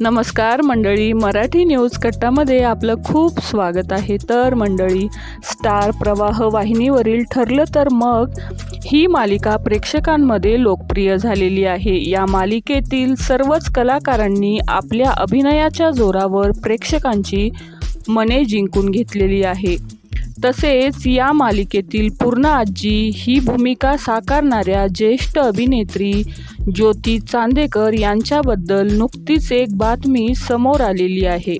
नमस्कार मंडळी मराठी न्यूज कट्टामध्ये आपलं खूप स्वागत आहे. तर मंडळी स्टार प्रवाह वाहिनीवरील ठरलं तर मग ही मालिका प्रेक्षकांमध्ये लोकप्रिय झालेली आहे. या मालिकेतील सर्वच कलाकारांनी आपल्या अभिनयाच्या जोरावर प्रेक्षकांची मने जिंकून घेतलेली आहे. तसेच या मालिकेतील पूर्ण आजी ही भूमिका साकारणाऱ्या ज्येष्ठ अभिनेत्री ज्योती चांदेकर यांच्याबद्दल नुकतीच एक बातमी समोर आलेली आहे.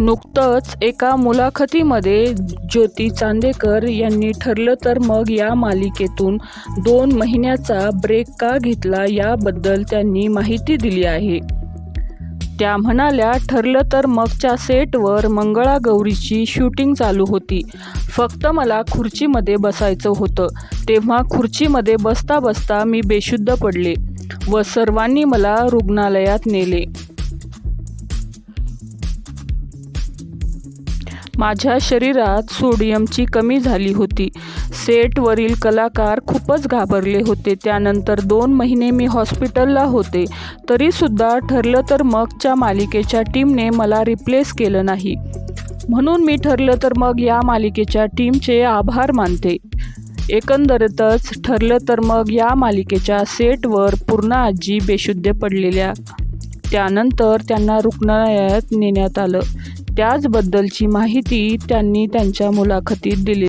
नुकतंच एका मुलाखतीमध्ये ज्योती चांदेकर यांनी ठरलं तर मग या मालिकेतून दोन महिन्याचा ब्रेक का घेतला याबद्दल त्यांनी माहिती दिली आहे. त्या म्हणाल्या ठरलं तर मगच्या सेटवर मंगळागौरीची शूटिंग चालू होती. फक्त मला खुर्चीमध्ये बसायचं होतं. तेव्हा खुर्चीमध्ये बसता बसता मी बेशुद्ध पडले व सर्वांनी मला रुग्णालयात नेले. माझ्या शरीरात सोडियमची कमी झाली होती. सेटवरील कलाकार खूपच घाबरले होते. त्यानंतर दोन महिने मी हॉस्पिटलला होते. तरीसुद्धा ठरलं तर मगच्या मालिकेच्या टीमने मला रिप्लेस केलं नाही. म्हणून मी ठरलं तर मग या मालिकेच्या टीमचे आभार मानते. एकंदरीतच ठरलं तर मग या मालिकेच्या सेटवर पूर्ण आजी बेशुद्ध पडलेल्या. त्यानंतर त्यांना रुग्णालयात नेण्यात आलं. त्याचबद्दलची माहिती त्यांनी त्यांच्या मुलाखतीत दिली.